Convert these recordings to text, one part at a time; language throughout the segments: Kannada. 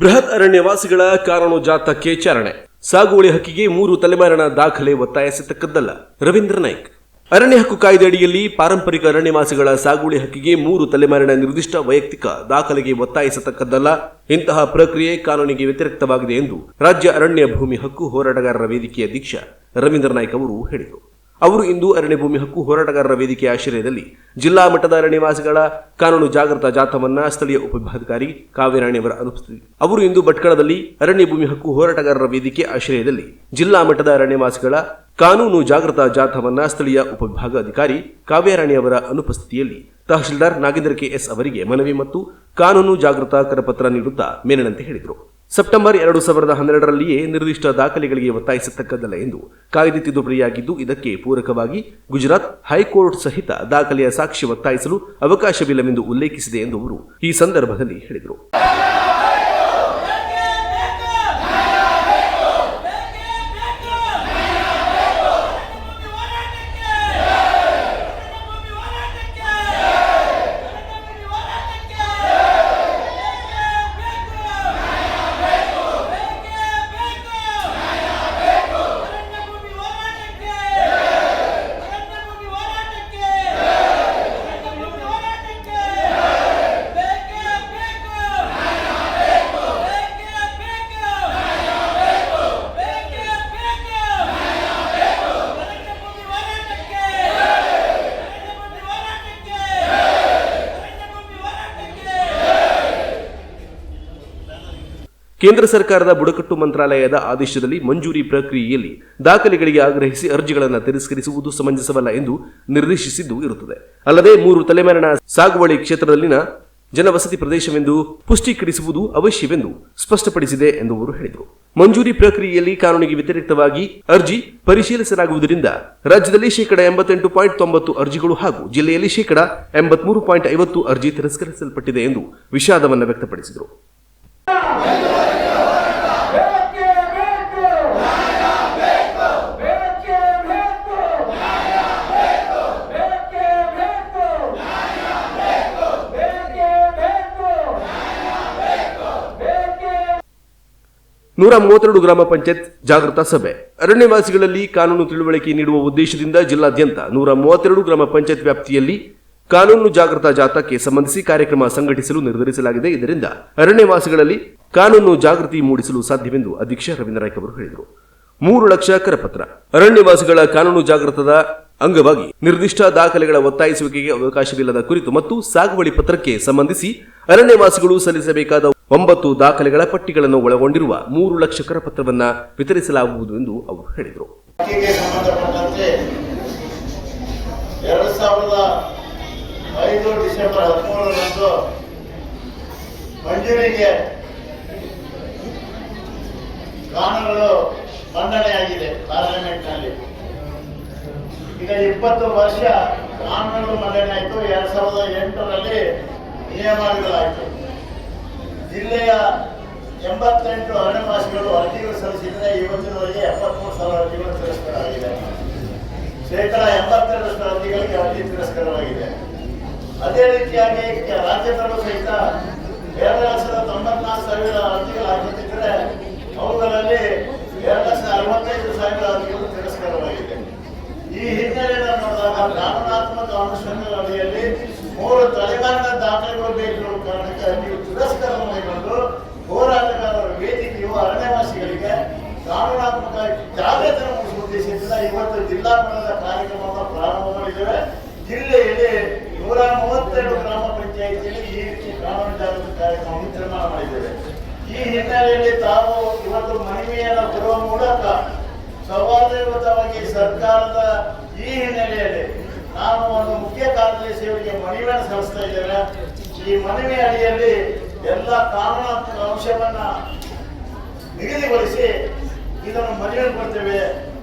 ಬೃಹತ್ ಅರಣ್ಯವಾಸಿಗಳ ಕಾನೂನು ಜಾಥಾಕ್ಕೆ ಚಾಲನೆ. ಸಾಗುವಳಿ ಹಕ್ಕಿಗೆ ಮೂರು ತಲೆಮಾರಿನ ದಾಖಲೆ ಒತ್ತಾಯಿಸತಕ್ಕದ್ದಲ್ಲ. ರವೀಂದ್ರ ನಾಯ್ಕ್. ಅರಣ್ಯ ಹಕ್ಕು ಕಾಯ್ದೆ ಅಡಿಯಲ್ಲಿ ಪಾರಂಪರಿಕ ಅರಣ್ಯವಾಸಿಗಳ ಸಾಗುವಳಿ ಹಕ್ಕಿಗೆ ಮೂರು ತಲೆಮಾರಿನ ನಿರ್ದಿಷ್ಟ ವೈಯಕ್ತಿಕ ದಾಖಲೆಗೆ ಒತ್ತಾಯಿಸತಕ್ಕದ್ದಲ್ಲ. ಇಂತಹ ಪ್ರಕ್ರಿಯೆ ಕಾನೂನಿಗೆ ವ್ಯತಿರಿಕ್ತವಾಗಿದೆ ಎಂದು ರಾಜ್ಯ ಅರಣ್ಯ ಭೂಮಿ ಹಕ್ಕು ಹೋರಾಟಗಾರರ ವೇದಿಕೆಯ ಅಧ್ಯಕ್ಷ ರವೀಂದ್ರ ನಾಯ್ಕ್ ಅವರು ಹೇಳಿದರು. ಅವರು ಇಂದು ಅರಣ್ಯ ಭೂಮಿ ಹಕ್ಕು ಹೋರಾಟಗಾರರ ವೇದಿಕೆಯ ಆಶ್ರಯದಲ್ಲಿ ಜಿಲ್ಲಾ ಮಟ್ಟದ ಅರಣ್ಯವಾಸಿಗಳ ಕಾನೂನು ಜಾಗೃತ ಜಾಥಾವನ್ನ ಸ್ಥಳೀಯ ಉಪವಿಭಾಗಾಧಿಕಾರಿ ಕಾವ್ಯರಾಣಿಯವರ ಅನುಪಸ್ಥಿತಿ. ಅವರು ಇಂದು ಭಟ್ಕಳದಲ್ಲಿ ಅರಣ್ಯ ಭೂಮಿ ಹಕ್ಕು ಹೋರಾಟಗಾರರ ವೇದಿಕೆ ಆಶ್ರಯದಲ್ಲಿ ಜಿಲ್ಲಾ ಮಟ್ಟದ ಅರಣ್ಯವಾಸಿಗಳ ಕಾನೂನು ಜಾಗೃತ ಜಾಥಾವನ್ನ ಸ್ಥಳೀಯ ಉಪವಿಭಾಗಾಧಿಕಾರಿ ಕಾವ್ಯರಾಣಿಯವರ ಅನುಪಸ್ಥಿತಿಯಲ್ಲಿ ತಹಶೀಲ್ದಾರ್ ನಾಗೇಂದ್ರ ಕೆಎಸ್ ಅವರಿಗೆ ಮನವಿ ಮತ್ತು ಕಾನೂನು ಜಾಗೃತ ಕರಪತ್ರ ನೀಡುತ್ತಾ ಮೇಲಿನಂತೆ ಹೇಳಿದರು. ಸೆಪ್ಟೆಂಬರ್ ಎರಡು ಸಾವಿರದ ಹನ್ನೆರಡರಲ್ಲಿಯೇ ನಿರ್ದಿಷ್ಟ ದಾಖಲೆಗಳಿಗೆ ಒತ್ತಾಯಿಸತಕ್ಕದ್ದಲ್ಲ ಎಂದು ಕಾಯ್ದೆ ತಿದ್ದುಪಡಿಯಾಗಿದ್ದು, ಇದಕ್ಕೆ ಪೂರಕವಾಗಿ ಗುಜರಾತ್ ಹೈಕೋರ್ಟ್ ಸಹಿತ ದಾಖಲೆಯ ಸಾಕ್ಷಿ ಒತ್ತಾಯಿಸಲು ಅವಕಾಶವಿಲ್ಲವೆಂದು ಉಲ್ಲೇಖಿಸಿದೆ ಎಂದು ಅವರು ಈ ಸಂದರ್ಭದಲ್ಲಿ ಹೇಳಿದರು. ಕೇಂದ್ರ ಸರ್ಕಾರದ ಬುಡಕಟ್ಟು ಮಂತ್ರಾಲಯದ ಆದೇಶದಲ್ಲಿ ಮಂಜೂರಿ ಪ್ರಕ್ರಿಯೆಯಲ್ಲಿ ದಾಖಲೆಗಳಿಗೆ ಆಗ್ರಹಿಸಿ ಅರ್ಜಿಗಳನ್ನು ತಿರಸ್ಕರಿಸುವುದು ಸಮಂಜಸವಲ್ಲ ಎಂದು ನಿರ್ದೇಶಿಸಿದ್ದು ಇರುತ್ತದೆ. ಅಲ್ಲದೆ ಮೂರು ತಲೆಮಾರಿನ ಸಾಗುವಳಿ ಕ್ಷೇತ್ರದಲ್ಲಿನ ಜನವಸತಿ ಪ್ರದೇಶವೆಂದು ಪುಷ್ಟೀಕರಿಸುವುದು ಅವಶ್ಯವೆಂದು ಸ್ಪಷ್ಟಪಡಿಸಿದೆ ಎಂದು ಅವರು ಹೇಳಿದರು. ಮಂಜೂರಿ ಪ್ರಕ್ರಿಯೆಯಲ್ಲಿ ಕಾನೂನಿಗೆ ವ್ಯತಿರಿಕ್ತವಾಗಿ ಅರ್ಜಿ ಪರಿಶೀಲಿಸಲಾಗುವುದರಿಂದ ರಾಜ್ಯದಲ್ಲಿ ಶೇಕಡ ಎಂಬತ್ತೆಂಟು ಪಾಯಿಂಟ್ ತೊಂಬತ್ತು ಅರ್ಜಿಗಳು ಹಾಗೂ ಜಿಲ್ಲೆಯಲ್ಲಿ ಶೇಕಡ ಎಂಬತ್ಮೂರು ಪಾಯಿಂಟ್ ಐವತ್ತು ಅರ್ಜಿ ತಿರಸ್ಕರಿಸಲ್ಪಟ್ಟಿದೆ ಎಂದು ವಿಷಾದವನ್ನು ವ್ಯಕ್ತಪಡಿಸಿದರು ಬೇಕೇ ಬೇಕು ಬೇಕು ಬೇಕೇ ಬೇಕು ಬೇಕೇ ಬೇಕು ಬೇಕೇ ಬೇಕು ಬೇಕೇ ನೂರ ಮೂವತ್ತೆರಡು ಗ್ರಾಮ ಪಂಚಾಯತ್ ಜಾಗೃತ ಸಭೆ. ಅರಣ್ಯವಾಸಿಗಳಲ್ಲಿ ಕಾನೂನು ತಿಳುವಳಿಕೆ ನೀಡುವ ಉದ್ದೇಶದಿಂದ ಜಿಲ್ಲಾದ್ಯಂತ ನೂರ ಮೂವತ್ತೆರಡು ಗ್ರಾಮ ಪಂಚಾಯತ್ ವ್ಯಾಪ್ತಿಯಲ್ಲಿ ಕಾನೂನು ಜಾಗೃತಾ ಜಾಥಾಕ್ಕೆ ಸಂಬಂಧಿಸಿ ಕಾರ್ಯಕ್ರಮ ಸಂಘಟಿಸಲು ನಿರ್ಧರಿಸಲಾಗಿದೆ. ಇದರಿಂದ ಅರಣ್ಯವಾಸಿಗಳಲ್ಲಿ ಕಾನೂನು ಜಾಗೃತಿ ಮೂಡಿಸಲು ಸಾಧ್ಯವೆಂದು ಅಧ್ಯಕ್ಷ ರವೀಂದ್ರ ನಾಯ್ಕ ಅವರು ಹೇಳಿದರು. ಮೂರು ಲಕ್ಷ ಕರಪತ್ರ. ಅರಣ್ಯವಾಸಿಗಳ ಕಾನೂನು ಜಾಗೃತದ ಅಂಗವಾಗಿ ನಿರ್ದಿಷ್ಟ ದಾಖಲೆಗಳ ಒತ್ತಾಯಿಸುವಿಕೆಗೆ ಅವಕಾಶವಿಲ್ಲದ ಕುರಿತು ಮತ್ತು ಸಾಗುವಳಿ ಪತ್ರಕ್ಕೆ ಸಂಬಂಧಿಸಿ ಅರಣ್ಯವಾಸಿಗಳು ಸಲ್ಲಿಸಬೇಕಾದ ಒಂಬತ್ತು ದಾಖಲೆಗಳ ಪಟ್ಟಿಗಳನ್ನು ಒಳಗೊಂಡಿರುವ ಮೂರು ಲಕ್ಷ ಕರಪತ್ರವನ್ನು ವಿತರಿಸಲಾಗುವುದು ಎಂದು ಅವರು ಹೇಳಿದರು. ಕಾನೂನುಗಳು ಮಂಡನೆಯಾಗಿದೆ ಪಾರ್ಲಿಮೆಂಟ್ನಲ್ಲಿ. ಈಗ ಇಪ್ಪತ್ತು ವರ್ಷ ಮಂಡನೆ ಆಯಿತು. ಎರಡ್ ಸಾವಿರದ ಎಂಟರಲ್ಲಿ ನಿಯಮಾವಳಿಗಳಾಯಿತು. ಜಿಲ್ಲೆಯ ಎಂಬತ್ತೆಂಟು ಅರಣ್ಯವಾಸಿಗಳು ಅರ್ಜಿಗಳು ಸಲ್ಲಿಸಿದರೆ ಇವತ್ತಿನವರೆಗೆ ಎಪ್ಪತ್ಮೂರು ಸಾವಿರ ಅರ್ಜಿಗಳು ತಿರಸ್ಕಾರ ಆಗಿದೆ ಶೇಕಡ ಎಂಬತ್ತೆರಡರಷ್ಟು ಅರ್ಜಿಗಳಿಗೆ ಅರ್ಜಿ ತಿರಸ್ಕಾರವಾಗಿದೆ. ಅದೇ ರೀತಿಯಾಗಿ ರಾಜ್ಯದಲ್ಲೂ ಸಹಿತ ಎರಡು ಲಕ್ಷದ ತೊಂಬತ್ನಾಲ್ಕು ಸಾವಿರ ಅರ್ಜಿಗಳು ಹಾಕುತ್ತಿದ್ದರೆ ಅವುಗಳಲ್ಲಿ ಎರಡು ಲಕ್ಷದ ಅರವತ್ತೈದು ಸಾವಿರ ಅರ್ಜಿಗಳು ತಿರಸ್ಕಾರವಾಗಿದೆ ಈ ಹಿನ್ನೆಲೆಯಲ್ಲಿ ನೋಡಿದಾಗ ಕಾನೂನಾತ್ಮಕ ಅನುಷ್ಠಾನದ ಅಡಿಯಲ್ಲಿ ಮೂರು ತಲೆಮಾರಿನ ದಾಖಲೆಗಳು ಬೇಕು ಕಾರಣಕ್ಕೆ ನೀವು ತಿರಸ್ಕಾರ ಮಾಡಿಕೊಂಡು ಹೋರಾಟಗಾರರ ವೇದಿಕೆಯು ಅರಣ್ಯವಾಸಿಗಳಿಗೆ ಕಾನೂನಾತ್ಮಕ ಜಾಗೃತಿ ಉದ್ದೇಶದಿಂದ ಇವತ್ತು ಜಿಲ್ಲಾ ಮಟ್ಟದ ಕಾರ್ಯಕ್ರಮವನ್ನು ಪ್ರಾರಂಭ ಮಾಡಿದ್ದೇವೆ. ಜಿಲ್ಲೆಯಲ್ಲಿ ನೂರ ಮೂವತ್ತೆರಡು ಗ್ರಾಮ ಪಂಚಾಯಿತಿಯಲ್ಲಿ ಈ ರೀತಿ ಕಾನೂನು ಜಾಗೃತಿ ಕಾರ್ಯಕ್ರಮವನ್ನು ನಿರ್ಮಾಣ ಮಾಡಿದ್ದೇವೆ. ಈ ಹಿನ್ನೆಲೆಯಲ್ಲಿ ತಾವು ಇವತ್ತು ಮನವಿಯನ್ನು ಕೊಡುವ ಮೂಲಕ ಸೌಹಾರ್ದಯುತವಾಗಿ ಸರ್ಕಾರದ ಈ ಹಿನ್ನೆಲೆಯಲ್ಲಿ ನಾವು ಒಂದು ಮುಖ್ಯ ಕಾರ್ಯದರ್ಶಿಯವರಿಗೆ ಮನವಿಯನ್ನು ಸಲ್ಲಿಸ್ತಾ ಇದ್ದೇನೆ. ಈ ಮನವಿ ಅಡಿಯಲ್ಲಿ ಎಲ್ಲ ಕಾನೂನಾತ್ಮಕ ಅಂಶವನ್ನ ನಿಗದಿಗೊಳಿಸಿ ಇದನ್ನು ಮನವಿಯನ್ನು ಕೊಡ್ತೇವೆ.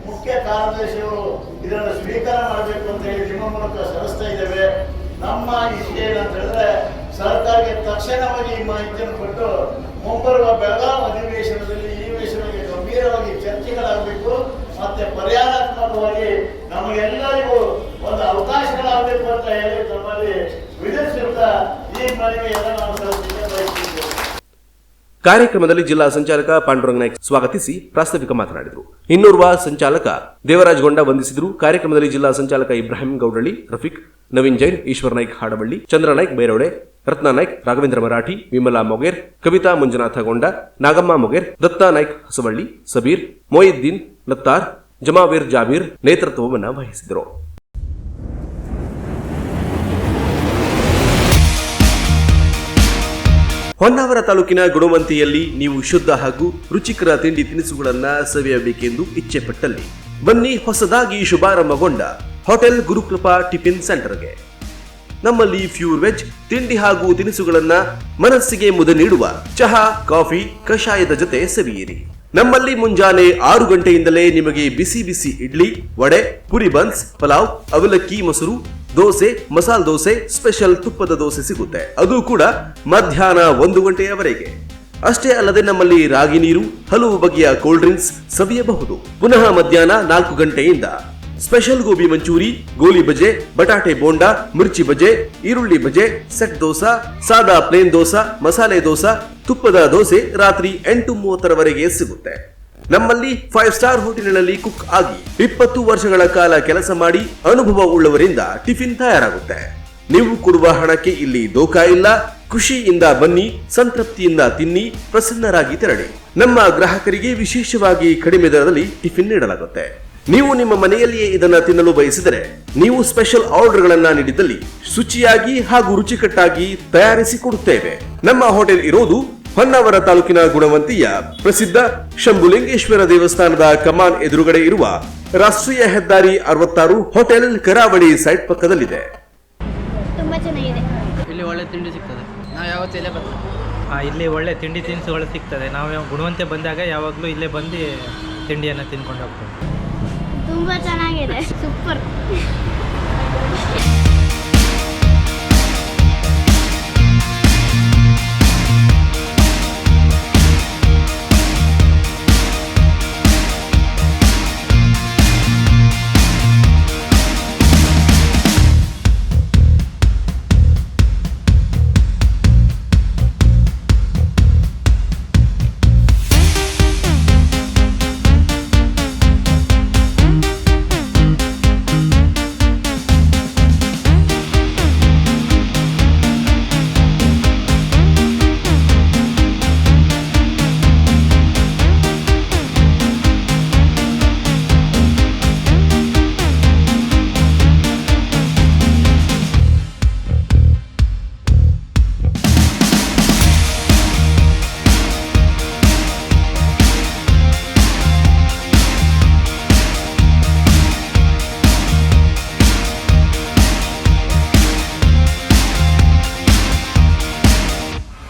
ಮುಖ್ಯ ಕಾರ್ಯದರ್ಶಿಯವರು ಇದನ್ನು ಸ್ವೀಕಾರ ಮಾಡಬೇಕು ಅಂತ ಹೇಳಿ ನಿಮ್ಮ ಮೂಲಕ ಸಲ್ಲಿಸ್ತಾ ಇದ್ದೇವೆ. ನಮ್ಮ ಇಷ್ಟ ಏನಂತ ಹೇಳಿದ್ರೆ ಸರ್ಕಾರಕ್ಕೆ ತಕ್ಷಣವಾಗಿ ಈ ಮಾಹಿತಿಯನ್ನು ಕೊಟ್ಟು ಮುಂಬರುವ ಬೆಳಗಾವಿ ಅಧಿವೇಶನದಲ್ಲಿ ಚರ್ಚೆಗಳಾಗಬೇಕು ಮತ್ತೆ ಪರಿಹಾರಾತ್ಮಕವಾಗಿ ನಮಗೆಲ್ಲರಿಗೂ ಒಂದು ಅವಕಾಶಗಳಾಗಬೇಕು ಅಂತ ಹೇಳಿ ತಮ್ಮಲ್ಲಿ ವಿಧಿಸಿರುತ್ತಾ ಈ ಮನವಿಯನ್ನು ನಾವು ಸಲ್ಲಿಸಲಿಕ್ಕೆ ಕಾರ್ಯಕ್ರಮದಲ್ಲಿ ಜಿಲ್ಲಾ ಸಂಚಾಲಕ ಪಾಂಡುರಂಗ ನಾಯ್ಕ ಸ್ವಾಗತಿಸಿ ಪ್ರಾಸ್ತಾವಿಕ ಮಾತನಾಡಿದರು. ಇನ್ನೋರ್ವ ಸಂಚಾಲಕ ದೇವರಾಜ್ ಗೊಂಡ ವಂದಿಸಿದರು. ಕಾರ್ಯಕ್ರಮದಲ್ಲಿ ಜಿಲ್ಲಾ ಸಂಚಾಲಕ ಇಬ್ರಾಹಿಂ ಗೌಡಳ್ಳಿ, ರಫೀಕ್, ನವೀನ್ ಜೈನ್, ಈಶ್ವರ್ ನಾಯ್ಕ್ ಹಾಡಬಳ್ಳಿ ಚಂದ್ರ ನಾಯ್ಕ್ ಬೇರೋಡೆ ರತ್ನ ನಾಯ್ಕ್, ರಾಘವೇಂದ್ರ ಮರಾಠಿ, ವಿಮಲಾ ಮೊಗೇರ್, ಕವಿತಾ ಮಂಜುನಾಥ ಗೊಂಡ ನಾಗಮ್ಮ ಮೊಗೇರ್, ದತ್ತಾ ನಾಯ್ಕ್ ಹಸವಳ್ಳಿ, ಸಬೀರ್, ಮೊಯಿದ್ದೀನ್ ನತ್ತಾರ್ ಜಮಾವೀರ್ ಜಾಬೀರ್ ನೇತೃತ್ವವನ್ನು ವಹಿಸಿದರು. ಹೊನ್ನಾವರ ತಾಲೂಕಿನ ಗುಣವಂತಿಯಲ್ಲಿ ನೀವು ಶುದ್ಧ ಹಾಗೂ ರುಚಿಕರ ತಿಂಡಿ ತಿನಿಸುಗಳನ್ನ ಸವಿಯಬೇಕೆಂದು ಇಚ್ಛೆ ಪಟ್ಟಲ್ಲಿ ಬನ್ನಿ ಹೊಸದಾಗಿ ಶುಭಾರಂಭಗೊಂಡ ಹೋಟೆಲ್ ಗುರುಕೃಪಾ ಟಿಫಿನ್ ಸೆಂಟರ್ಗೆ. ನಮ್ಮಲ್ಲಿ ಫ್ಯೂರ್ ವೆಜ್, ತಿಂಡಿ ಹಾಗೂ ತಿನಿಸುಗಳನ್ನ ಮನಸ್ಸಿಗೆ ಮುದ ನೀಡುವ ಚಹಾ, ಕಾಫಿ, ಕಷಾಯದ ಜೊತೆ ಸವಿಯಿರಿ. ನಮ್ಮಲ್ಲಿ ಮುಂಜಾನೆ ಆರು ಗಂಟೆಯಿಂದಲೇ ನಿಮಗೆ ಬಿಸಿ ಬಿಸಿ ಇಡ್ಲಿ, ವಡೆ, ಪುರಿ ಬನ್ಸ್, ಪಲಾವ್, ಅವಲಕ್ಕಿ, ಮೊಸರು, ದೋಸೆ, ಮಸಾಲ ದೋಸೆ, ಸ್ಪೆಷಲ್ ತುಪ್ಪದ ದೋಸೆ ಸಿಗುತ್ತೆ. ಅದು ಕೂಡ ಮಧ್ಯಾಹ್ನ ಒಂದು ಗಂಟೆಯವರೆಗೆ. ಅಷ್ಟೇ ಅಲ್ಲದೆ ನಮ್ಮಲ್ಲಿ ರಾಗಿ ನೀರು, ಹಲವು ಬಗೆಯ ಕೋಲ್ಡ್ ಡ್ರಿಂಕ್ಸ್ ಸವಿಯಬಹುದು. ಪುನಃ ಮಧ್ಯಾಹ್ನ ನಾಲ್ಕು ಗಂಟೆಯಿಂದ ಸ್ಪೆಷಲ್ ಗೋಬಿ ಮಂಚೂರಿ, ಗೋಲಿ ಬಜೆ, ಬಟಾಟೆ ಬೋಂಡಾ, ಮಿರ್ಚಿ ಬಜೆ, ಈರುಳ್ಳಿ ಬಜೆ, ಸೆಟ್ ದೋಸಾ, ಸಾದಾ ಪ್ಲೇನ್ ದೋಸಾ, ಮಸಾಲೆ ದೋಸಾ, ತುಪ್ಪದ ದೋಸೆ ರಾತ್ರಿ ಎಂಟು ಮೂವತ್ತರವರೆಗೆ ಸಿಗುತ್ತೆ. ನಮ್ಮಲ್ಲಿ ಫೈವ್ ಸ್ಟಾರ್ ಹೋಟೆಲ್ನಲ್ಲಿ ಕುಕ್ ಆಗಿ ಇಪ್ಪತ್ತು ವರ್ಷಗಳ ಕಾಲ ಕೆಲಸ ಮಾಡಿ ಅನುಭವ ಉಳ್ಳವರಿಂದ ಟಿಫಿನ್ ತಯಾರಾಗುತ್ತೆ. ನೀವು ಕೊಡುವ ಹಣಕ್ಕೆ ಇಲ್ಲಿ ದೋಖಾ ಇಲ್ಲ, ಖುಷಿಯಿಂದ ಬನ್ನಿ, ಸಂತೃಪ್ತಿಯಿಂದ ತಿನ್ನಿ, ಪ್ರಸನ್ನರಾಗಿ ತೆರಳಿ. ನಮ್ಮ ಗ್ರಾಹಕರಿಗೆ ವಿಶೇಷವಾಗಿ ಕಡಿಮೆ ದರದಲ್ಲಿ ಟಿಫಿನ್ ನೀಡಲಾಗುತ್ತೆ. ನೀವು ನಿಮ್ಮ ಮನೆಯಲ್ಲಿಯೇ ಇದನ್ನ ತಿನ್ನಲು ಬಯಸಿದರೆ ನೀವು ಸ್ಪೆಷಲ್ ಆರ್ಡರ್ಗಳನ್ನ ನೀಡಿದಲ್ಲಿ ಶುಚಿಯಾಗಿ ಹಾಗೂ ರುಚಿಕಟ್ಟಾಗಿ ತಯಾರಿಸಿ ಕೊಡುತ್ತೇವೆ ನಮ್ಮ ಹೋಟೆಲ್ ಇರೋದು ಹೊನ್ನಾವರ ತಾಲೂಕಿನ ಗುಣವಂತಿಯ ಪ್ರಸಿದ್ಧ ಶಂಭುಲಿಂಗೇಶ್ವರ ದೇವಸ್ಥಾನದ ಕಮಾನ್ ಎದುರುಗಡೆ ಇರುವ ರಾಷ್ಟ್ರೀಯ ಹೆದ್ದಾರಿ ಅರವತ್ತಾರು ಹೋಟೆಲ್ ಕರಾವಳಿ ಸೈಟ್ ಪಕ್ಕದಲ್ಲಿದೆ. ತುಂಬ ಚೆನ್ನಾಗಿದೆ. ಇಲ್ಲಿ ಒಳ್ಳೆ ತಿಂಡಿ ಸಿಗ್ತದೆ. ನಾವು ಯಾವತ್ತೂ ಇಲ್ಲೇ ಬರ್ತೀವಿ ಆ, ಇಲ್ಲಿ ಒಳ್ಳೆ ತಿಂಡಿ ತಿನಿಸುಗಳು ಸಿಗ್ತದೆ. ನಾವು ಯಾವ- ಗುಣವಂತೆ ಬಂದಾಗ ಯಾವಾಗಲೂ ಇಲ್ಲೇ ಬಂದು ತಿಂಡಿಯನ್ನು ತಿನ್ಕೊಂಡು ಹೋಗ್ತೇವೆ. ತುಂಬ ಚೆನ್ನಾಗಿದೆ super